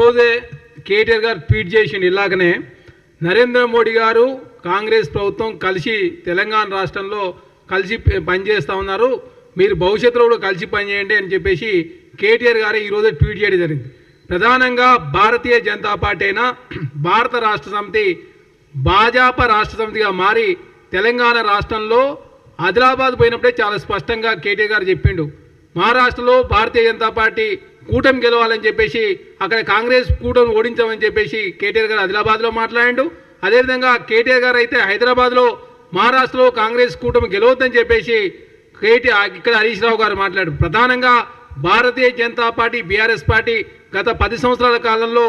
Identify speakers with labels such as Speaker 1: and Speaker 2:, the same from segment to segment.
Speaker 1: రోజే కేటీఆర్ గారు ట్వీట్ చేసిండు ఇలాగనే నరేంద్ర మోడీ గారు కాంగ్రెస్ ప్రభుత్వం కలిసి తెలంగాణ రాష్ట్రంలో కలిసి పనిచేస్తూ ఉన్నారు. మీరు భవిష్యత్తులో కూడా కలిసి పనిచేయండి అని చెప్పేసి కేటీఆర్ గారు ఈరోజు ట్వీట్ చేయడం జరిగింది. ప్రధానంగా భారతీయ జనతా పార్టీ అయినా భారత రాష్ట్ర సమితి భాజపా రాష్ట్ర సమితిగా మారి తెలంగాణ రాష్ట్రంలో ఆదిలాబాద్ పోయినప్పుడే చాలా స్పష్టంగా కేటీఆర్ గారు చెప్పిండు. మహారాష్ట్రలో భారతీయ జనతా పార్టీ కూటమి గెలవాలని చెప్పేసి అక్కడ కాంగ్రెస్ కూటమి ఓడించామని చెప్పేసి కేటీఆర్ గారు ఆదిలాబాద్లో మాట్లాడాడు. అదేవిధంగా కేటీఆర్ గారు అయితే హైదరాబాద్లో మహారాష్ట్రలో కాంగ్రెస్ కూటమి గెలవద్దని చెప్పేసి కేటీ ఇక్కడ హరీష్ రావు గారు మాట్లాడు ప్రధానంగా Bharatiya Janata party BRS party గత పది సంవత్సరాల కాలంలో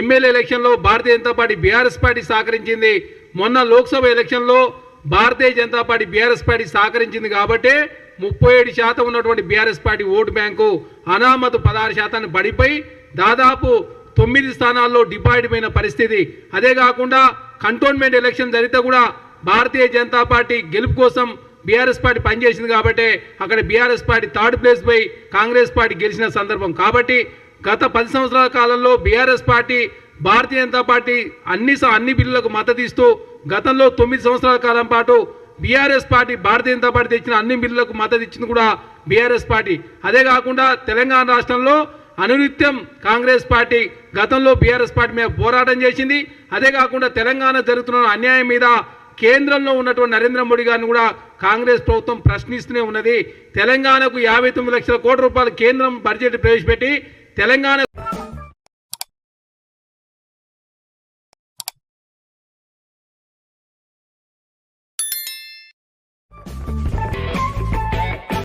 Speaker 1: ఎమ్మెల్యే ఎలక్షన్లో Bharatiya Janata party BRS party సహకరించింది. మొన్న లోక్సభ ఎలక్షన్లో Bharatiya Janata party BRS party సహకరించింది కాబట్టే ముప్పై ఏడు శాతం ఉన్నటువంటి బీఆర్ఎస్ పార్టీ ఓటు బ్యాంకు అనామతు పదహారు శాతాన్ని పడిపోయి దాదాపు తొమ్మిది స్థానాల్లో డిపాయిడ్ అయిన పరిస్థితి. అదే కాకుండా కంటోన్మెంట్ ఎలక్షన్ జరిగితే కూడా భారతీయ జనతా పార్టీ గెలుపు కోసం బీఆర్ఎస్ పార్టీ పనిచేసింది కాబట్టి అక్కడ బీఆర్ఎస్ పార్టీ థర్డ్ ప్లేస్ పై కాంగ్రెస్ పార్టీ గెలిచిన సందర్భం. కాబట్టి గత పది సంవత్సరాల కాలంలో BRS party Bharatiya Janata party అన్ని స- అన్ని బిల్లులకు మద్దతు ఇస్తూ గతంలో తొమ్మిది సంవత్సరాల కాలం పాటు BRS party Bharatiya Janata party తెచ్చిన అన్ని బిల్లులకు మద్దతు ఇచ్చింది కూడా బీఆర్ఎస్ పార్టీ. అదే కాకుండా తెలంగాణ రాష్ట్రంలో అనునిత్యం కాంగ్రెస్ పార్టీ గతంలో బీఆర్ఎస్ పార్టీ మీద పోరాటం చేసింది. అదే కాకుండా తెలంగాణ జరుగుతున్న అన్యాయం మీద కేంద్రంలో ఉన్నటువంటి నరేంద్ర మోడీ గారిని కూడా కాంగ్రెస్ ప్రభుత్వం ప్రశ్నిస్తూనే ఉన్నది. తెలంగాణకు యాభై తొమ్మిది లక్షల కోట్ల రూపాయలు కేంద్రం బడ్జెట్ ప్రవేశపెట్టి తెలంగాణ